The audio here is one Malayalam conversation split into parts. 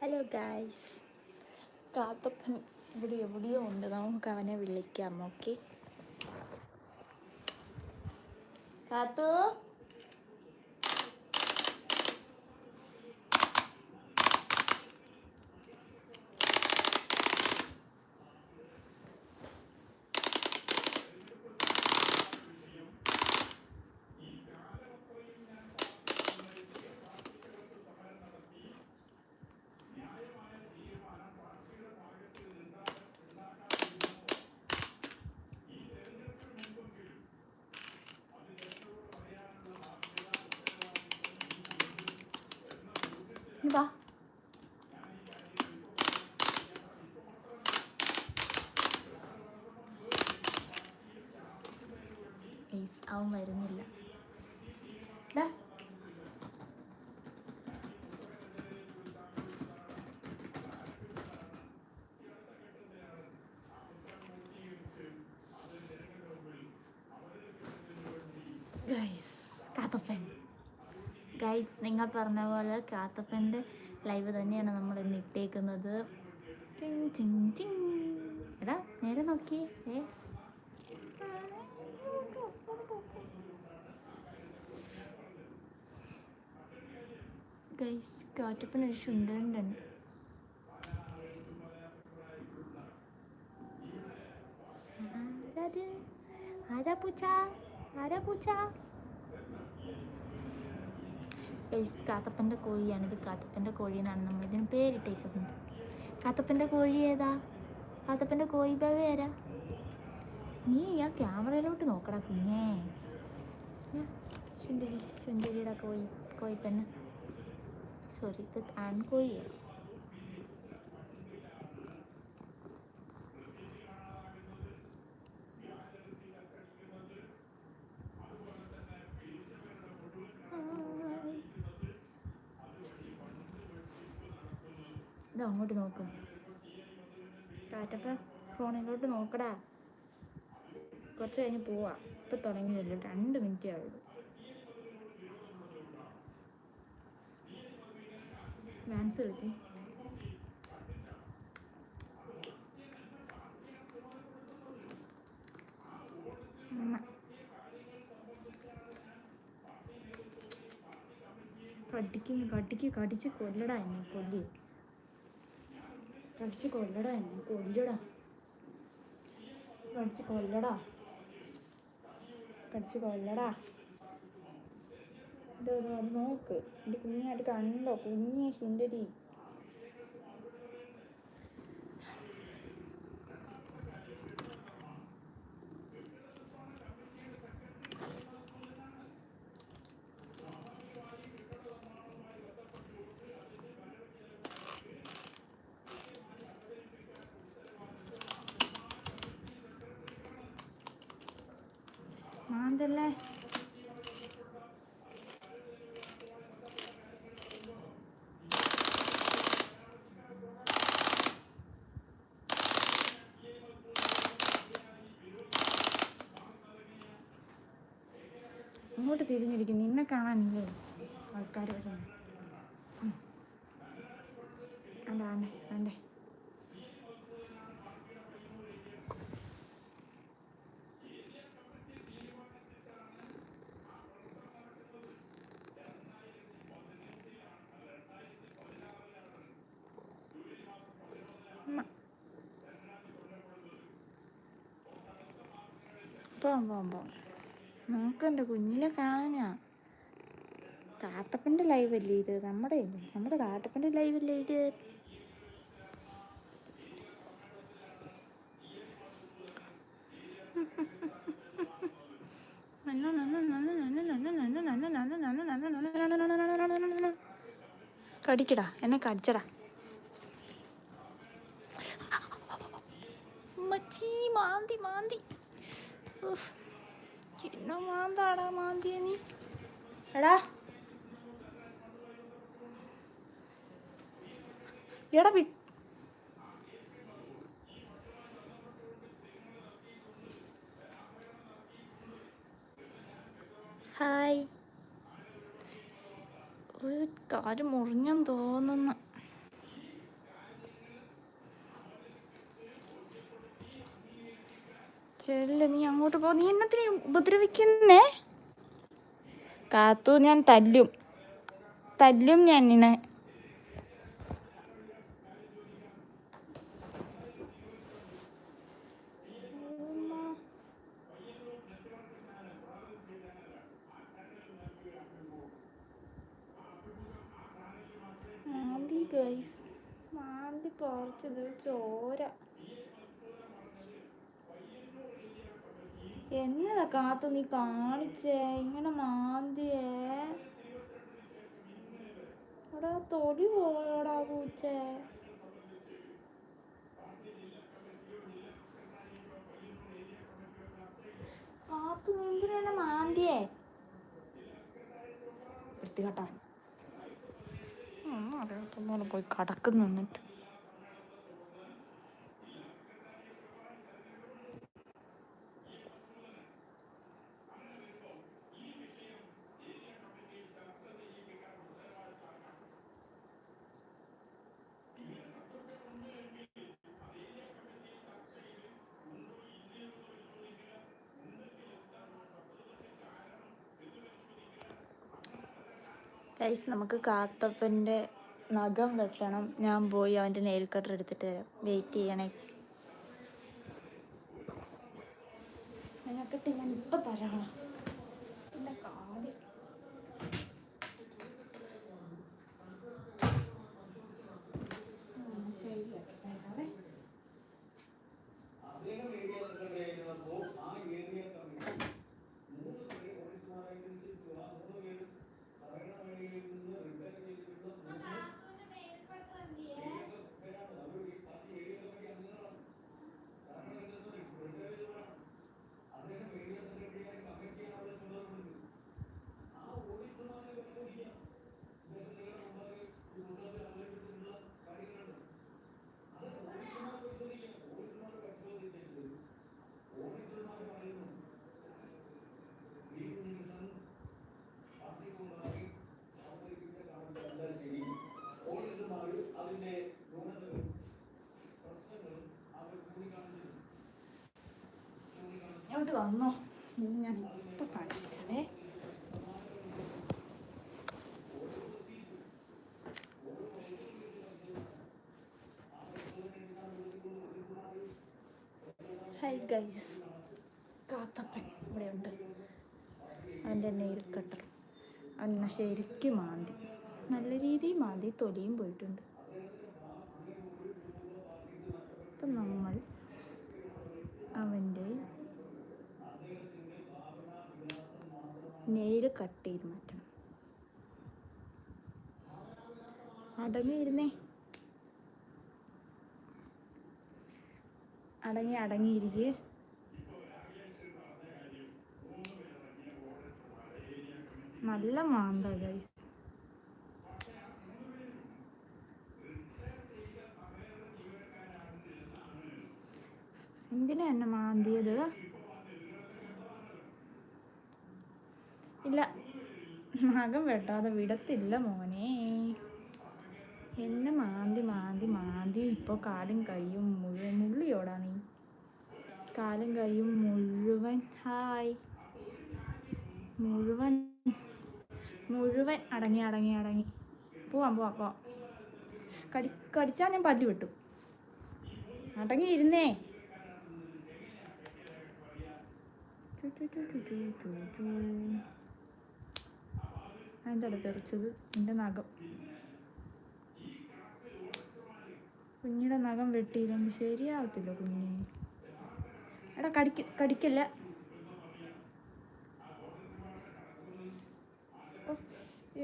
ഹലോ ഗായ്സ് കാത്തപ്പൻ ഇവിടെ എവിടെയോ ഉണ്ട്. നമുക്ക് അവനെ വിളിക്കാം ഓക്കെ കാത്തു? നീ വാ ഏയ്, അവൻ വരുന്നില്ല ഡാ. ഗൈസ് കാത്തപ്പൻ ഗൈസ് നിങ്ങൾ പറഞ്ഞ പോലെ കാത്തപ്പന്റെ ലൈവ് തന്നെയാണ് നമ്മൾ ഇന്ന് ഇട്ടേക്കുന്നത്. എടാ നേരെ നോക്കിയേ ഏ? ഗൈസ് കാറ്റപ്പൻ ഒരു ശുണ്ടനുണ്ട് ആരാത്? ആരാ പൂച്ച? ആരാ പൂച്ച? ഗൈസ് കാത്തപ്പന്റെ കോഴിയാണ്. ഇത് കാത്തപ്പന്റെ കോഴി എന്നാണ് നമ്മൾ ഇതിന് പേരിട്ടേക്കുന്നത്. കാത്തപ്പന്റെ കോഴി ഏതാ? കാത്തപ്പന്റെ കോഴി ബവ നീ ആ ക്യാമറയിലോട്ട് നോക്കടാ കുഞ്ഞേ. സുന്ദരി സുന്ദരിയുടെ കോഴി കോഴിപ്പെണ്ണ്. സോറി ഇത് ആൺകോഴിയാണ് ഇത് അങ്ങോട്ട് നോക്കും. കാറ്റപ്പ ഫോണിലോട്ട് നോക്കടാ. കുറച്ച് കഴിഞ്ഞ് പോവാ. ഇപ്പൊ തുടങ്ങിയില്ല രണ്ട് മിനിറ്റേ ആയുള്ളൂ മാൻസ് ഉമ്മ. കടിക്കും കടിക്ക് കടിച്ച് കൊല്ലടാ എന്നെ കൊല്ലി. കടിച്ച് കൊല്ലടാ എന്നെ കൊല്ലടാ. കടിച്ച് കൊല്ലടാ. കടിച്ച് കൊല്ലടാ. ഇത് അത് നോക്ക്. എന്റെ കുഞ്ഞായിട്ട് കണ്ടോ? കുഞ്ഞേ സുന്ദരി അങ്ങോട്ട് തിരിഞ്ഞിരിക്കും. നിന്നെ കാണാനില്ലേ? ആൾക്കാർ വരുന്നത് അതാണ് വേണ്ട. പോവാം പോവാം പോവാം. നോക്കണ്ട കുഞ്ഞിനെ കാണാനാ. ലൈവ് അല്ലേ ഇത്? നമ്മുടെ നമ്മുടെ കാട്ടപ്പന്റെ ലൈവ് അല്ലേ ഇത്? കടിക്കടാ എന്നെ കടിച്ചടാ. മച്ചി മാന്തി മാന്തി. ഉഫ്. ചിന്ന മാന്താടാ മാന്തിയ നീ. എടാ. എടാ വി ഹായ്. ഒരു കാര്യം മുറിഞ്ഞെന്ന് തോന്നുന്നു. ചെല്ല് നീ അങ്ങോട്ട് പോ. നീ എന്നത്തിനെ ഉപദ്രവിക്കുന്നേ? കാത്തു ഞാൻ തല്ലും. തല്ലും ഞാൻ നിന്നെ. ചോര. എന്നതാ കാത്തു നീ കാണിച്ചേ? ഇങ്ങനെ മാന്തിയേ? എടാ തൊടി പോടാ പൂച്ചേ. കാത്തു നീ എന്തിനാ മാന്തിയേ? വൃത്തികെട്ടാ അറിയാത്തൊന്നും പോയി കടക്കുന്നു എന്നിട്ട് ഗൈസ് നമുക്ക് കാത്തപ്പന്റെ നഖം വെട്ടണം. ഞാൻ പോയി അവന്റെ നെയിൽ കട്ടർ എടുത്തിട്ട് വരാം. വെയിറ്റ് ചെയ്യണേ നിനക്കിട്ട് ഞാൻ ഇപ്പം തരാം എന്റെ കാൽ ഉം, ശരിയാക്കി തരാവേ ഇങ്ങോട്ട് വന്നോ. ഞാൻ ഇപ്പം കാണിച്ചു തരാമേ ഹൈ ഗൈസ് കാത്തപ്പൻ ഇവിടെയുണ്ട്. അവന്റെ നെയിൽ കട്ടർ. അന്ന് ശരിക്കും മാന്തി. നല്ല രീതിയിൽ മാന്തി. തൊലിയും പോയിട്ടുണ്ട് അപ്പം നമ്മൾ അവന്റെ നെയിൽ കട്ട് ചെയ്ത് മാറ്റണം. അടങ്ങിയിരുന്നേ അടങ്ങി അടങ്ങിയിരിക്കുക നല്ല മാന്ത ഗൈസ് എന്തിനാ എന്നെ മാന്തിയത് ഇല്ല നഖം വെട്ടാതെ വിടത്തില്ല മോനെ. എന്നെ മാന്തി മാന്തി മാന്തി. ഇപ്പോൾ കാലും കൈയും മുഴുവൻ മുള്ളിയോടാ നീ. കാലും കൈയും മുഴുവൻ ഹായ്. മുഴുവൻ മുഴുവൻ അടങ്ങി അടങ്ങി അടങ്ങി. പോവാം പോവാം പോവാം. കടി കടിച്ചാൽ ഞാൻ പല്ലു വിട്ടു. അടങ്ങി ഇരുന്നേ. അതിന്റെ അടുത്ത് എറിച്ചത് എന്റെ നഖം. കുഞ്ഞിയുടെ നഖം വെട്ടിയില്ലെങ്കിൽ ശരിയാവത്തില്ല കുഞ്ഞി. എടാ കടിക്ക കടിക്കല്ല.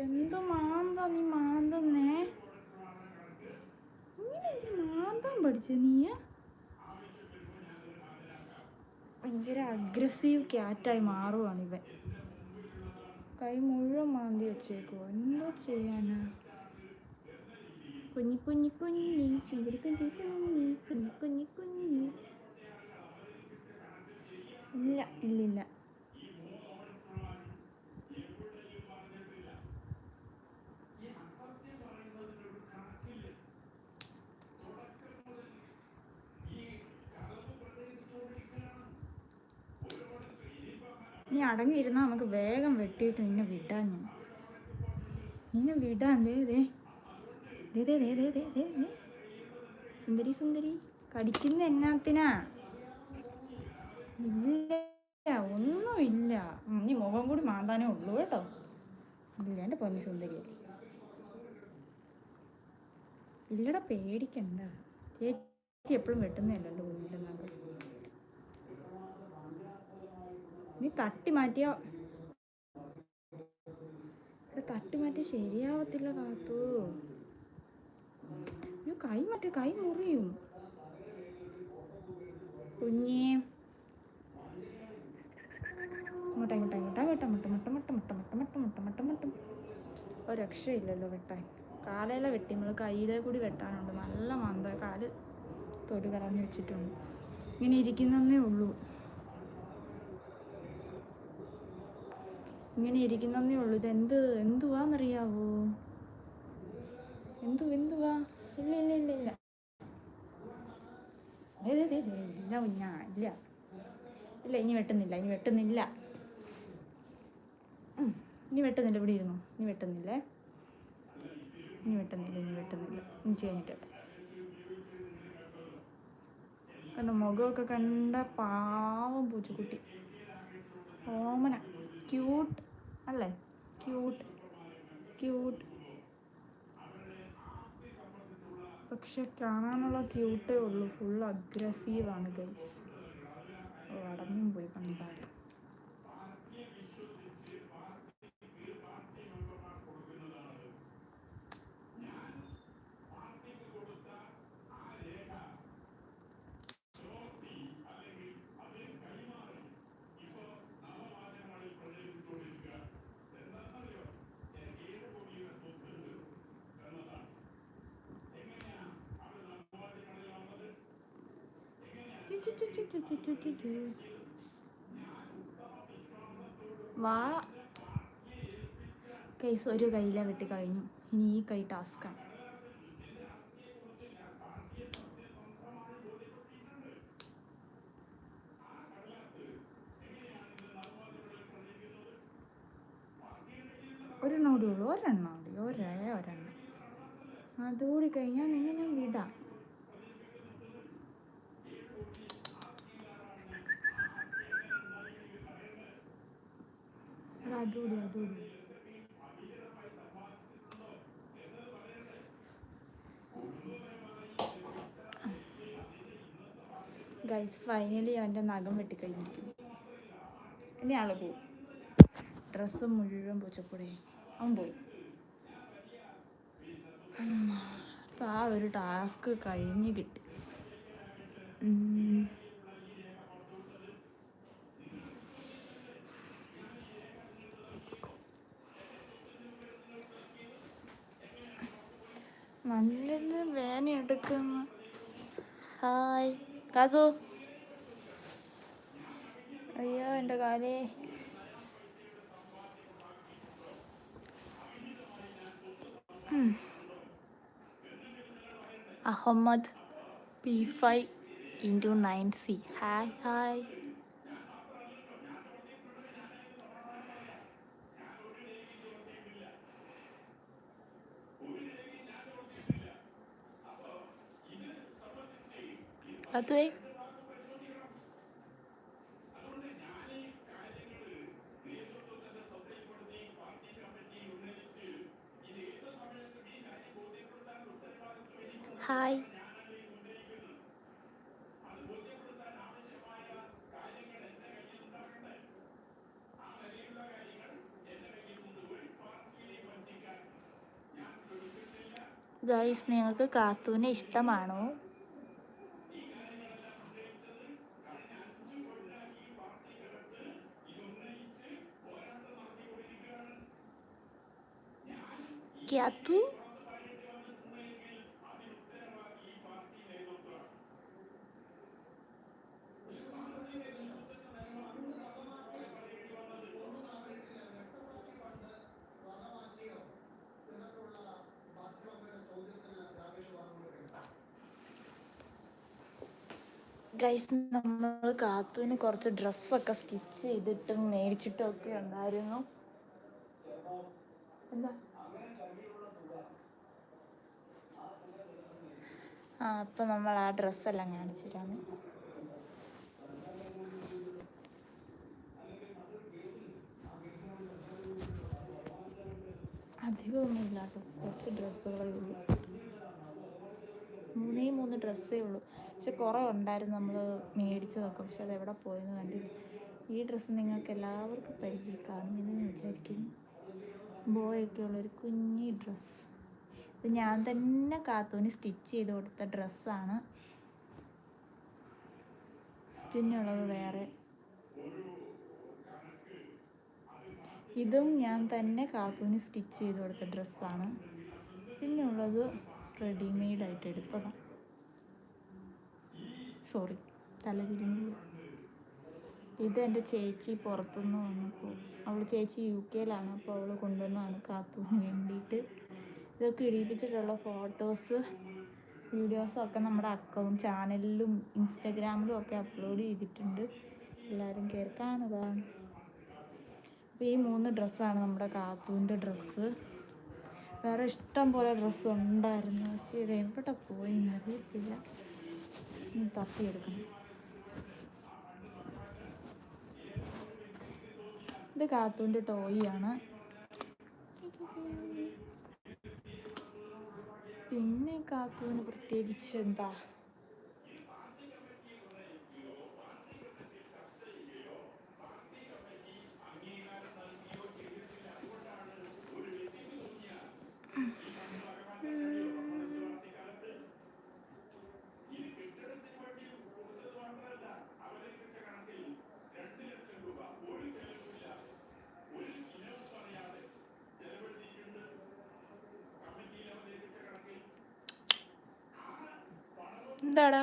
എന്ത് മാന്ത നീ മാന്തന്നേ? ഇങ്ങനെ മാന്താൻ പഠിച്ച നീ? ഭയങ്കര അഗ്രസീവ് ക്യാറ്റായി മാറുവാണ് ഇവൻ കൈ മുഴുവൻ മാന്തി വെച്ചേക്കോ എന്തോ ചെയ്യാനാ? കുഞ്ഞി കുഞ്ഞി കുഞ്ഞി ചുഞ്ചരി കുഞ്ഞി കുഞ്ഞി കുഞ്ഞി കുഞ്ഞി കുഞ്ഞി. ഇല്ല ഇല്ലില്ല. നീ അടങ്ങിയിരുന്നാൽ നമുക്ക് വേഗം വെട്ടിയിട്ട് നിന്നെ വിടാൻ ഞാൻ. നിന്നെ വിടാൻ ദേ ദേ. ദേ ദേ ദേ സുന്ദരി സുന്ദരി കടിക്കുന്ന എന്നാത്തിനാ? ഇല്ല ഒന്നുമില്ല. നീ മുഖം കൂടി മാന്താനേ ഉള്ളൂ കേട്ടോ. ഇല്ല എന്റെ പൊന്നി സുന്ദരി. ഇല്ലടാ പേടിക്കണ്ട. ചേച്ചി എപ്പോഴും വെട്ടുന്നതല്ലോ എന്റെ കുഞ്ഞിന്റെ നഖം നീ തട്ടി മാറ്റിയോ തട്ടി മാറ്റി ശരിയാവത്തില്ല കാത്തു നീ കൈ മാറ്റി കൈ മുറിയും കുഞ്ഞേ മുട്ട മുട്ട മുട്ട മുട്ട മുട്ട മുട്ട മുട്ട മുട്ട മുട്ട മുട്ട മുട്ട മുട്ട മുട്ട ഒരു രക്ഷയില്ലല്ലോ വെട്ടാൻ കാലയിലെ വെട്ടി നമ്മൾ കയ്യിലെ കൂടി വെട്ടാനുണ്ട് നല്ല മന്ത കാൽ തൊലി കറഞ്ഞു വെച്ചിട്ടുണ്ട് ഇങ്ങനെ ഇരിക്കുന്നേ ഉള്ളൂ ഇങ്ങനെ ഇരിക്കുന്നേ ഉള്ളൂ. ഇത് എന്ത് എന്തുവാന്നറിയാവോ? എന്തു എന്തുവാ? ഇല്ല ഇല്ല ഇല്ല ഇല്ല. ഇല്ല കുഞ്ഞാ ഇല്ല. ഇല്ല ഇനി വെട്ടുന്നില്ല ഇനി വെട്ടുന്നില്ല. ഇനി വെട്ടുന്നില്ല. ഇവിടെ ഇരുന്നു. ഇനി വെട്ടുന്നില്ലേ. ഇനി വെട്ടുന്നില്ല ഇനി വെട്ടുന്നില്ല. ഇനി കഴിഞ്ഞിട്ട് കണ്ട മുഖമൊക്കെ കണ്ട പാവം പൂച്ചക്കുട്ടി. ഓമന. ക്യൂട്ട്. അല്ലേ? ക്യൂട്ട് ക്യൂട്ട് പക്ഷെ കാണാനുള്ള ക്യൂട്ടേ ഉള്ളൂ. ഫുൾ അഗ്രസീവാണ് ഗൈസ് ഓ അടഞ്ഞും പോയി കണ്ടാലും വാ. കൈസ് ഒരു കയ്യിലെ വെട്ടി കഴിഞ്ഞു. ഇനി ഈ കൈ ടാസ്ക്കാണ് ഒരെണ്ണം കൂടി ഉള്ളൂ. ഒരെണ്ണം കൂടി. ഒരേ ഒരെണ്ണം. അതുകൂടി കഴിഞ്ഞാൽ നിന്നെ ഞാൻ വിടാം. എടാ, അതുകൂടി അതുകൂടി ഗൈസ് ഫൈനലി അവന്റെ നഖം വെട്ടിക്കഴിഞ്ഞിരിക്കുന്നു. ഇനി ആൾ പോവും. ഡ്രസ്സ് മുഴുവൻ പൂച്ചക്കൂടെ. അവൻ പോയി. അപ്പം ആ ഒരു ടാസ്ക് കഴിഞ്ഞ് കിട്ടി. നല്ലത് വേന എടുക്കുന്നു. ഹായ്. കാതു. അയ്യോ എന്റെ കാലേ. Ahmed P five into nine C. Hi hi. അതെ ഹായ്. ഗൈസ് നിങ്ങൾക്ക് കാത്തൂനെ ഇഷ്ടമാണോ? क्या तू ഗൈസ് നമ്മൾ കാത്തുവിന് കുറച്ച് ഡ്രസ്സൊക്കെ സ്റ്റിച്ച് ചെയ്തിട്ടും മേടിച്ചിട്ടും ഒക്കെ ഉണ്ടായിരുന്നു. എന്താ? ആ അപ്പം നമ്മൾ ആ ഡ്രസ്സെല്ലാം കാണിച്ചിട്ടാണ് അധികമൊന്നുമില്ല കേട്ടോ. കുറച്ച് ഡ്രസ്സുകളേ ഉള്ളൂ. മൂന്നേ മൂന്ന് ഡ്രസ്സേ ഉള്ളൂ. പക്ഷെ കുറേ ഉണ്ടായിരുന്നു നമ്മൾ മേടിച്ചതൊക്കെ. പക്ഷെ അത് എവിടെ പോയെന്ന് കണ്ടില്ല. ഈ ഡ്രസ്സ് നിങ്ങൾക്ക് എല്ലാവർക്കും പരിചയം കാണുമെന്ന് വിചാരിക്കുന്നു. ബോയൊക്കെ ഉള്ളൊരു കുഞ്ഞി ഡ്രസ്സ്. ഞാൻ തന്നെ കാത്തൂന് സ്റ്റിച്ച് ചെയ്ത് കൊടുത്ത ഡ്രസ്സാണ്. പിന്നെയുള്ളത് വേറെ. ഇതും ഞാൻ തന്നെ കാത്തൂന് സ്റ്റിച്ച് ചെയ്ത് കൊടുത്ത ഡ്രസ്സാണ്. പിന്നെയുള്ളത് റെഡിമെയ്ഡ് ആയിട്ട് എടുത്തതാണ് സോറി തലതിരിഞ്ഞു ഇത് എന്റെ ചേച്ചി പുറത്തുനിന്ന് വന്നപ്പോൾ അവൾ ചേച്ചി യു കെയിലാണ് അപ്പോൾ അവൾ കൊണ്ടുവന്നതാണ് കാത്തൂന് വേണ്ടിയിട്ട്. ഇതൊക്കെ ഇടിയിപ്പിച്ചിട്ടുള്ള ഫോട്ടോസ് വീഡിയോസും ഒക്കെ നമ്മുടെ അക്കൗണ്ട് ചാനലിലും ഇൻസ്റ്റാഗ്രാമിലും ഒക്കെ അപ്ലോഡ് ചെയ്തിട്ടുണ്ട്. എല്ലാവരും കയറി അപ്പോൾ ഈ മൂന്ന് ഡ്രസ്സാണ് നമ്മുടെ കാത്തൂന്റെ ഡ്രസ്സ് വേറെ ഇഷ്ടം പോലെ ഡ്രസ്സ് ഉണ്ടായിരുന്നു. പക്ഷേ ഇത് എവിടെ പോയി അറിയത്തില്ല. തപ്പി തപ്പിയെടുക്കണം ഇത് കാത്തൂന്റെ ടോയിയാണ് പിന്നെ കാക്കുവിന് പ്രത്യേകിച്ച് എന്താ? দাঁড়া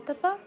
Та-па!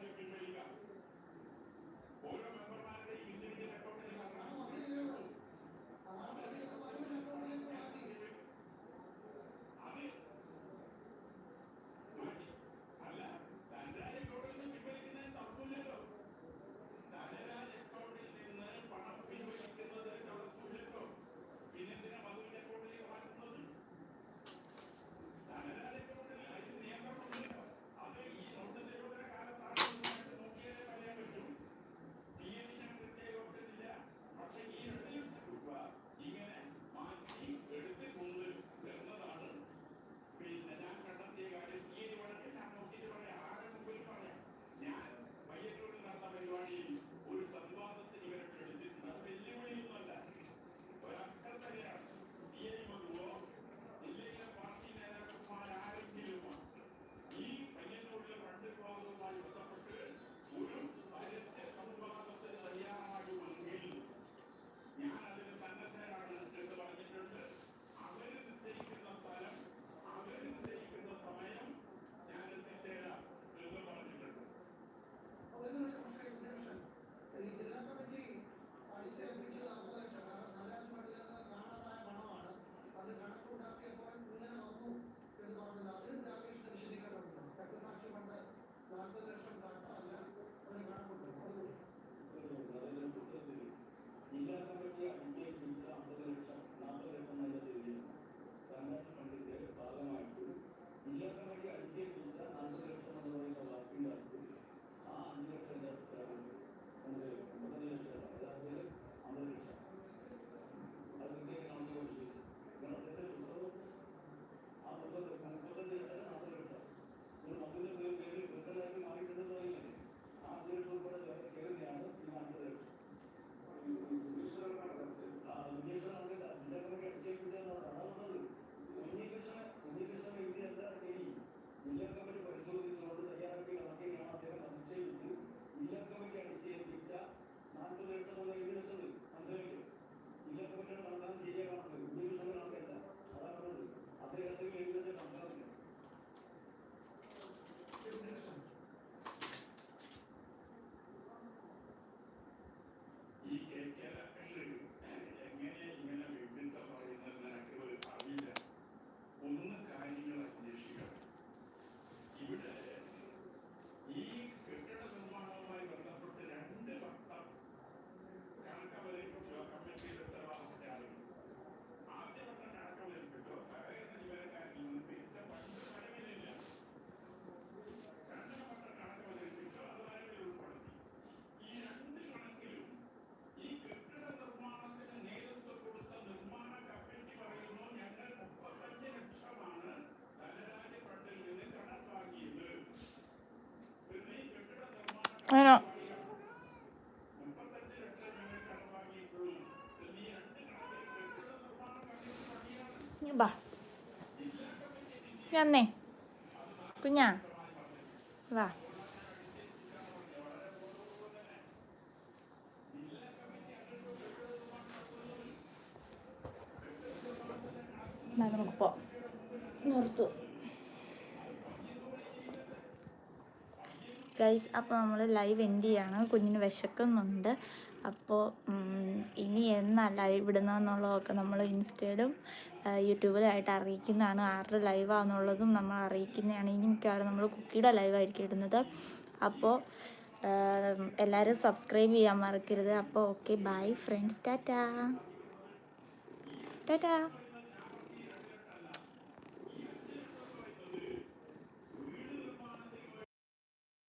ഇങ്ങ് ബാ ഇങ്ങ് വന്നേ കുഞ്ഞാ വാ നമുക്ക് പോ നിർത്തു ഗൈസ് അപ്പോൾ നമ്മൾ ലൈവ് എൻഡ് ചെയ്യാണ്. കുഞ്ഞിന് വിശക്കുന്നുണ്ട്. അപ്പോൾ ഇനി എന്നാ ലൈവ് ഇടുന്നതെന്നുള്ളതൊക്കെ നമ്മൾ ഇൻസ്റ്റയിലും യൂട്യൂബിലായിട്ട് അറിയിക്കുന്നതാണ്. ആരുടെ ലൈവാണെന്നുള്ളതും നമ്മൾ അറിയിക്കുന്നതാണ്. ഇനി മിക്കവാറും നമ്മൾ കുക്കിയുടെ ലൈവായിരിക്കും ഇടുന്നത്. അപ്പോൾ എല്ലാവരും സബ്സ്ക്രൈബ് ചെയ്യാൻ മറക്കരുത്. അപ്പോൾ okay bye friends tata. Tata.